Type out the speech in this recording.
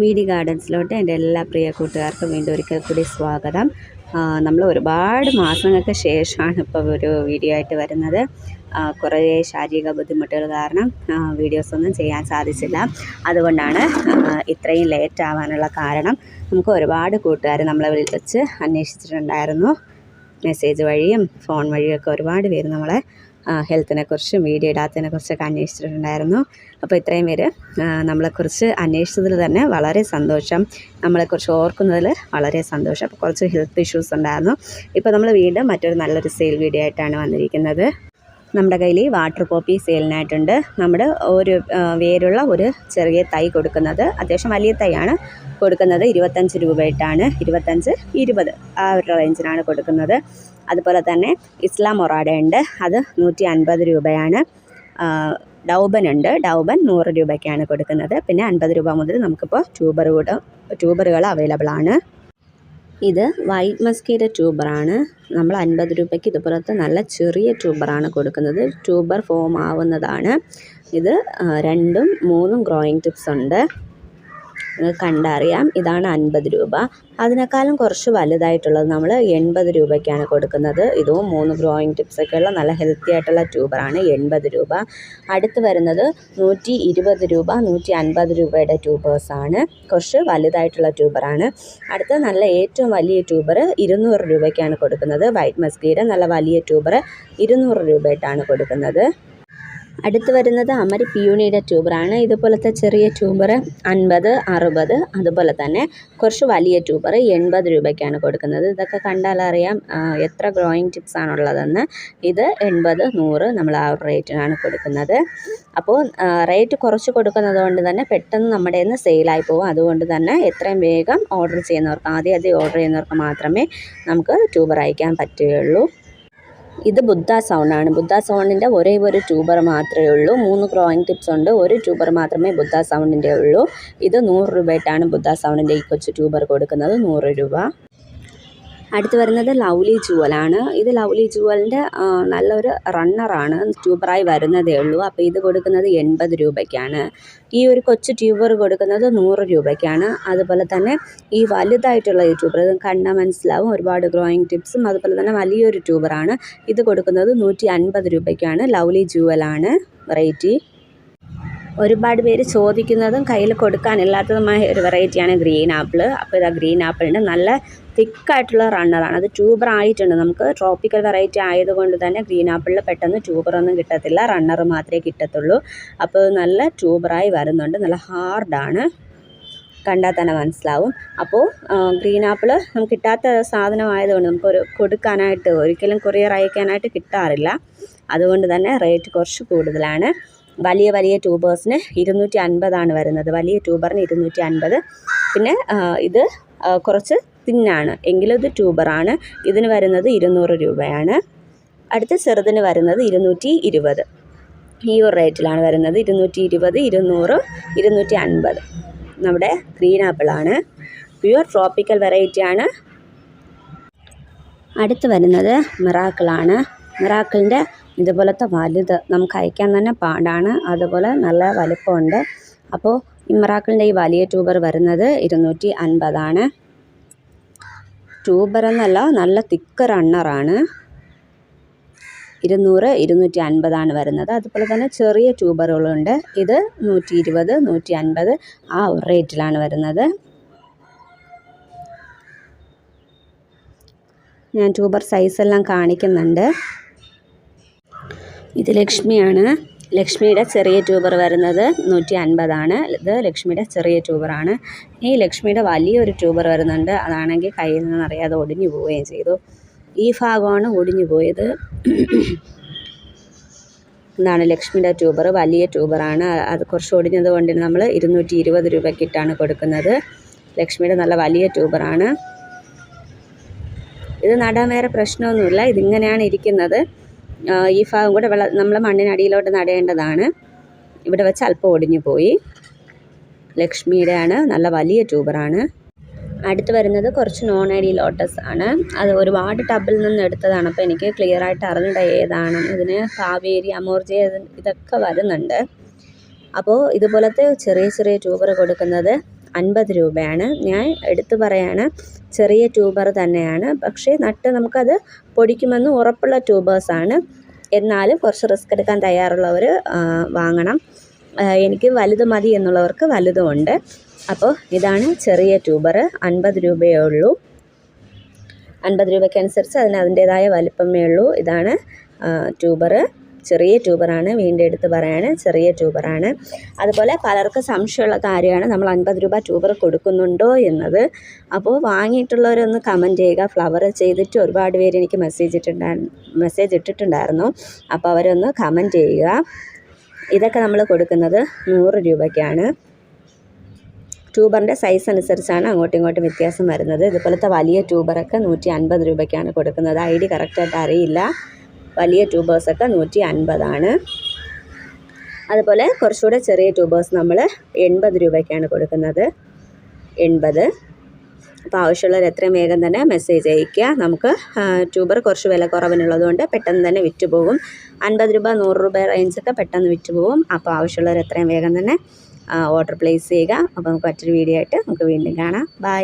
V D ഗാർഡൻസിലോട്ട് എന്റെ എല്ലാ പ്രിയ കൂട്ടുകാർക്കും വീണ്ടും ഒരിക്കൽ കൂടി സ്വാഗതം. നമ്മൾ ഒരുപാട് മാസങ്ങൾക്ക് ശേഷമാണ് ഇപ്പോൾ ഒരു വീഡിയോ ആയിട്ട് വരുന്നത്. കുറേ ശാരീരിക ബുദ്ധിമുട്ടുകൾ കാരണം വീഡിയോസ് ഒന്നും ചെയ്യാൻ സാധിച്ചില്ല. അതുകൊണ്ടാണ് ഇത്രയും ലേറ്റ് ആവാനുള്ള കാരണം. നമുക്ക് ഒരുപാട് കൂട്ടുകാർ നമ്മളെ വിളിച്ച് അന്വേഷിച്ചിട്ടുണ്ടായിരുന്നു. മെസ്സേജ് വഴിയും ഫോൺ വഴിയൊക്കെ ഒരുപാട് പേര് നമ്മളെ ഹെൽത്തിനെ കുറിച്ചും വീഡിയോ ഇടാത്തതിനെ കുറിച്ചൊക്കെ അന്വേഷിച്ചിട്ടുണ്ടായിരുന്നു. അപ്പോൾ ഇത്രയും പേര് നമ്മളെക്കുറിച്ച് അന്വേഷിച്ചതിൽ തന്നെ വളരെ സന്തോഷം. നമ്മളെക്കുറിച്ച് ഓർക്കുന്നതിൽ വളരെ സന്തോഷം. അപ്പോൾ കുറച്ച് ഹെൽത്ത് ഇഷ്യൂസ് ഉണ്ടായിരുന്നു. ഇപ്പോൾ നമ്മൾ വീണ്ടും മറ്റൊരു നല്ലൊരു സെയിൽ വീഡിയോ ആയിട്ടാണ് വന്നിരിക്കുന്നത്. നമ്മുടെ കയ്യിൽ വാട്ടർ പോപ്പി സെയിലിനായിട്ടുണ്ട് നമ്മുടെ ഒരു വേരുള്ള ഒരു ചെറിയ തൈ കൊടുക്കുന്നത്. അത്യാവശ്യം വലിയ തൈയാണ് കൊടുക്കുന്നത്. ഇരുപത്തഞ്ച് രൂപയായിട്ടാണ്. ഇരുപത്തഞ്ച് ഇരുപത് ആ ഒരു റേഞ്ചിനാണ് കൊടുക്കുന്നത്. അതുപോലെ തന്നെ ഇസ്ലാം മൊറാഡ ഉണ്ട്. അത് നൂറ്റി അൻപത് രൂപയാണ് ഡൗബൻ ഉണ്ട്. ഡൗബൻ നൂറ് രൂപയ്ക്കാണ് കൊടുക്കുന്നത്. പിന്നെ അൻപത് രൂപ മുതൽ നമുക്കിപ്പോൾ ട്യൂബർ കൂടെ ട്യൂബറുകൾ അവൈലബിൾ ആണ്. ഇത് വൈറ്റ് മസ്കിയുടെ ട്യൂബറാണ് നമ്മൾ അൻപത് രൂപയ്ക്ക് ഇതുപോലത്തെ നല്ല ചെറിയ ട്യൂബറാണ് കൊടുക്കുന്നത്. ട്യൂബർ ഫോം ആവുന്നതാണ്. ഇത് രണ്ടും മൂന്നും ഗ്രോയിങ് ടിപ്സ് ഉണ്ട്. കണ്ടറിയാം. ഇതാണ് അൻപത് രൂപ. അതിനേക്കാളും കുറച്ച് വലുതായിട്ടുള്ളത് നമ്മൾ എൺപത് രൂപയ്ക്കാണ് കൊടുക്കുന്നത്. ഇതും മൂന്ന് ഗ്രോയിങ് ടിപ്സൊക്കെ ഉള്ള നല്ല ഹെൽത്തി ആയിട്ടുള്ള ട്യൂബറാണ് എൺപത് രൂപ. അടുത്ത് വരുന്നത് നൂറ്റി ഇരുപത് രൂപ നൂറ്റി അൻപത് രൂപയുടെ ട്യൂബേഴ്സാണ് കുറച്ച് വലുതായിട്ടുള്ള ട്യൂബറാണ് അടുത്ത നല്ല ഏറ്റവും വലിയ ട്യൂബർ ഇരുന്നൂറ് രൂപയ്ക്കാണ് കൊടുക്കുന്നത്. വൈറ്റ് മസ്കിയുടെ നല്ല വലിയ ട്യൂബർ ഇരുന്നൂറ് രൂപയായിട്ടാണ് കൊടുക്കുന്നത്. അടുത്ത് വരുന്നത് അമരി പിയൂണിയുടെ ട്യൂബറാണ്. ഇതുപോലത്തെ ചെറിയ ട്യൂബർ അൻപത് അറുപത് അതുപോലെ തന്നെ കുറച്ച് വലിയ ട്യൂബർ എൺപത് രൂപയ്ക്കാണ് കൊടുക്കുന്നത്. ഇതൊക്കെ കണ്ടാൽ അറിയാം എത്ര ഗ്രോയിങ് ടിപ്സ് ആണുള്ളതെന്ന്. ഇത് എൺപത് നൂറ് നമ്മൾ ആ റേറ്റിനാണ് കൊടുക്കുന്നത്. അപ്പോൾ റേറ്റ് കുറച്ച് കൊടുക്കുന്നത് കൊണ്ട് തന്നെ പെട്ടെന്ന് നമ്മുടെ നിന്ന് സെയിലായി പോകും. അതുകൊണ്ട് തന്നെ എത്രയും വേഗം ഓർഡർ ചെയ്യുന്നവർക്ക് ആദ്യം ആദ്യം ഓർഡർ ചെയ്യുന്നവർക്ക് മാത്രമേ നമുക്ക് ട്യൂബർ അയക്കാൻ പറ്റുകയുള്ളൂ. ഇത് ബുദ്ധ സൗണ്ടാണ് ബുദ്ധ സൗണ്ടിന്റെ ഒരേ ഒരു ട്യൂബർ മാത്രമേ ഉള്ളൂ. മൂന്ന് ക്രോയിങ് ടിപ്സ് ഉണ്ട്. ഒരു ട്യൂബർ മാത്രമേ ബുദ്ധ സൗണ്ടിന്റെ ഉള്ളൂ. ഇത് നൂറ് രൂപയായിട്ടാണ് ബുദ്ധ സൗണ്ടിന്റെ ഈ കൊച്ചു ട്യൂബർ കൊടുക്കുന്നത്. നൂറ് രൂപ. അടുത്ത് വരുന്നത് ലൗലി ജുവലാണ് ഇത് ലൗലി ജുവലിന്റെ നല്ലൊരു റണ്ണറാണ് ട്യൂബറായി വരുന്നതേ ഉള്ളൂ. അപ്പോൾ ഇത് കൊടുക്കുന്നത് എൺപത് രൂപയ്ക്കാണ്. ഈ ഒരു കൊച്ചു ട്യൂബർ കൊടുക്കുന്നത് നൂറ് രൂപയ്ക്കാണ്. അതുപോലെ തന്നെ ഈ വലുതായിട്ടുള്ള ഈ ട്യൂബർ ഇത് മനസ്സിലാവും. ഒരുപാട് ഗ്രോയിങ് ടിപ്സും അതുപോലെ തന്നെ വലിയൊരു ട്യൂബറാണ്. ഇത് കൊടുക്കുന്നത് നൂറ്റി രൂപയ്ക്കാണ്. ലൗലി ജുവലാണ് വെറൈറ്റി ഒരുപാട് പേര് ചോദിക്കുന്നതും കയ്യിൽ കൊടുക്കാനില്ലാത്തതുമായ ഒരു വെറൈറ്റിയാണ് ഗ്രീൻ ആപ്പിൾ അപ്പോൾ ഇത് ഗ്രീൻ ആപ്പിളിന്റെ നല്ല തിക്കായിട്ടുള്ള റണ്ണറാണ്. അത് ട്യൂബർ ആയിട്ടുണ്ട് നമുക്ക്. ട്രോപ്പിക്കൽ വെറൈറ്റി ആയതുകൊണ്ട് തന്നെ ഗ്രീൻ ആപ്പിളിൽ പെട്ടെന്ന് ട്യൂബറൊന്നും കിട്ടത്തില്ല. റണ്ണർ മാത്രമേ കിട്ടത്തുള്ളൂ. അപ്പോൾ നല്ല ട്യൂബറായി വരുന്നുണ്ട്. നല്ല ഹാർഡാണ്. കണ്ടാൽ തന്നെ മനസ്സിലാവും. അപ്പോൾ ഗ്രീൻ ആപ്പിൾ നമുക്ക് കിട്ടാത്ത സാധനമായതുകൊണ്ട് നമുക്കൊരു കൊടുക്കാനായിട്ട് ഒരിക്കലും കൊറിയർ അയക്കാനായിട്ട് കിട്ടാറില്ല. അതുകൊണ്ട് തന്നെ റേറ്റ് കുറച്ച് കൂടുതലാണ്. വലിയ വലിയ ട്യൂബേഴ്സിന് ഇരുന്നൂറ്റി അൻപതാണ് വരുന്നത്. വലിയ ട്യൂബറിന് ഇരുന്നൂറ്റി അൻപത് പിന്നെ ഇത് കുറച്ച് തിന്നാണ് എങ്കിലും ഇത് ട്യൂബറാണ്. ഇതിന് വരുന്നത് ഇരുന്നൂറ് രൂപയാണ്. അടുത്ത ചെറുതിന് വരുന്നത് ഇരുന്നൂറ്റി ഇരുപത് ഈ ഒരു റേറ്റിലാണ് വരുന്നത്. ഇരുന്നൂറ്റി ഇരുപത് ഇരുന്നൂറ് ഇരുന്നൂറ്റി അൻപത് നമ്മുടെ ഗ്രീൻ ആപ്പിളാണ്. പ്യുവർ ട്രോപ്പിക്കൽ വെറൈറ്റിയാണ്. അടുത്ത് വരുന്നത് മിറാക്കിളാണ്. മിറാക്കിളിന്റെ ഇതുപോലത്തെ വലുത് നമുക്ക് അയക്കാൻ തന്നെ പാടാണ്. അതുപോലെ നല്ല വലിപ്പമുണ്ട്. അപ്പോൾ ഇമ്രാക്കിളിന്റെ ഈ വലിയ ട്യൂബർ വരുന്നത് ഇരുന്നൂറ്റി അൻപതാണ് ട്യൂബർ എന്നല്ല നല്ല തിക്ക് റണ്ണറാണ്. ഇരുന്നൂറ് ഇരുന്നൂറ്റി അൻപതാണ് വരുന്നത്. അതുപോലെ തന്നെ ചെറിയ ട്യൂബറുകളുണ്ട്. ഇത് നൂറ്റി ഇരുപത് നൂറ്റി അൻപത് ആ റേറ്റിലാണ് വരുന്നത്. ഞാൻ ട്യൂബർ സൈസെല്ലാം കാണിക്കുന്നുണ്ട്. ഇത് ലക്ഷ്മിയാണ്. ലക്ഷ്മിയുടെ ചെറിയ ട്യൂബർ വരുന്നത് നൂറ്റി അൻപതാണ് ഇത് ലക്ഷ്മിയുടെ ചെറിയ ട്യൂബറാണ്. ഈ ലക്ഷ്മിയുടെ വലിയൊരു ട്യൂബർ വരുന്നുണ്ട്. അതാണെങ്കിൽ കയ്യിൽ നിന്ന് അറിയാതെ ഒടിഞ്ഞു പോവുകയും ചെയ്തു. ഈ ഭാഗമാണ് ഒടിഞ്ഞു പോയത്. ഇതാണ് ലക്ഷ്മിയുടെ ട്യൂബർ. വലിയ ട്യൂബറാണ്. അത് കുറച്ച് ഒടിഞ്ഞത് കൊണ്ട് നമ്മൾ ഇരുന്നൂറ്റി ഇരുപത് രൂപയ്ക്കിട്ടാണ് കൊടുക്കുന്നത്. ലക്ഷ്മിയുടെ നല്ല വലിയ ട്യൂബറാണ്. ഇത് നടാൻ വേറെ പ്രശ്നമൊന്നുമില്ല. ഇതിങ്ങനെയാണ് ഇരിക്കുന്നത്. ഈ ഭാഗം കൂടെ വെള്ള നമ്മൾ മണ്ണിനടിയിലോട്ട് നടേണ്ടതാണ്. ഇവിടെ വെച്ച് അല്പം ഒടിഞ്ഞു പോയി. ലക്ഷ്മിയുടെ ആണ് നല്ല വലിയ ട്യൂബറാണ്. അടുത്ത് വരുന്നത് കുറച്ച് നോൺ ഐഡി ലോട്ടസ് ആണ്. അത് ഒരുപാട് ടബിൽ നിന്ന് എടുത്തതാണ്. അപ്പോൾ എനിക്ക് ക്ലിയർ ആയിട്ട് അറിഞ്ഞിട ഏതാണ്. ഇതിന് കാവേരി അമോർജി ഇതൊക്കെ വരുന്നുണ്ട്. അപ്പോൾ ഇതുപോലത്തെ ചെറിയ ചെറിയ ട്യൂബർ കൊടുക്കുന്നത് അൻപത് രൂപയാണ്. ഞാൻ എടുത്തു പറയാണ് ചെറിയ ട്യൂബർ തന്നെയാണ്. പക്ഷേ നട്ട് നമുക്കത് പൊടിക്കുമെന്ന് ഉറപ്പുള്ള ട്യൂബേഴ്സാണ് എന്നാലും കുറച്ച് റിസ്ക് എടുക്കാൻ തയ്യാറുള്ളവർ വാങ്ങണം. എനിക്ക് വലുത് മതി എന്നുള്ളവർക്ക് വലുതുമുണ്ട് അപ്പോൾ ഇതാണ് ചെറിയ ട്യൂബർ അൻപത് രൂപയേ ഉള്ളൂ. അൻപത് രൂപയ്ക്കനുസരിച്ച് അതിന് അതിന്റേതായ വലിപ്പമേ ഉള്ളൂ. ഇതാണ് ട്യൂബർ. ചെറിയ ട്യൂബറാണ് വീണ്ടും എടുത്ത് പറയാണ് ചെറിയ ട്യൂബറാണ്. അതുപോലെ പലർക്കും സംശയമുള്ള കാര്യമാണ് നമ്മൾ അൻപത് രൂപ ട്യൂബർ കൊടുക്കുന്നുണ്ടോ എന്നത്. അപ്പോൾ വാങ്ങിയിട്ടുള്ളവരൊന്ന് കമന്റ് ചെയ്യുക. ഫ്ലവർ ചെയ്തിട്ട് ഒരുപാട് പേര് എനിക്ക് മെസ്സേജ് ഇട്ടിട്ടുണ്ടായിരുന്നു മെസ്സേജ് ഇട്ടിട്ടുണ്ടായിരുന്നു. അപ്പോൾ അവരൊന്ന് കമന്റ് ചെയ്യുക. ഇതൊക്കെ നമ്മൾ കൊടുക്കുന്നത് നൂറ് രൂപയ്ക്കാണ്. ട്യൂബറിന്റെ സൈസ് അനുസരിച്ചാണ് അങ്ങോട്ടും ഇങ്ങോട്ടും വ്യത്യാസം വരുന്നത്. ഇതുപോലത്തെ വലിയ ട്യൂബറൊക്കെ നൂറ്റി അൻപത് രൂപയ്ക്കാണ് കൊടുക്കുന്നത്. ഐ ഡി കറക്റ്റായിട്ട് അറിയില്ല. വലിയ ട്യൂബേഴ്സൊക്കെ നൂറ്റി അൻപതാണ് അതുപോലെ കുറച്ചുകൂടെ ചെറിയ ട്യൂബേഴ്സ് നമ്മൾ എൺപത് രൂപയ്ക്കാണ് കൊടുക്കുന്നത്. എൺപത്. അപ്പോൾ ആവശ്യമുള്ളവർ എത്രയും വേഗം തന്നെ മെസ്സേജ് അയയ്ക്കുക. നമുക്ക് ട്യൂബർ കുറച്ച് വില കുറവിനുള്ളതുകൊണ്ട് പെട്ടെന്ന് തന്നെ വിറ്റുപോകും. അൻപത് രൂപ നൂറ് രൂപ റേഞ്ചൊക്കെ പെട്ടെന്ന് വിറ്റുപോകും. അപ്പോൾ ആവശ്യമുള്ളവർ എത്രയും വേഗം തന്നെ ഓർഡർ പ്ലേസ് ചെയ്യുക. അപ്പോൾ നമുക്ക് മറ്റൊരു വീഡിയോ ആയിട്ട് നമുക്ക് വീണ്ടും കാണാം. ബൈ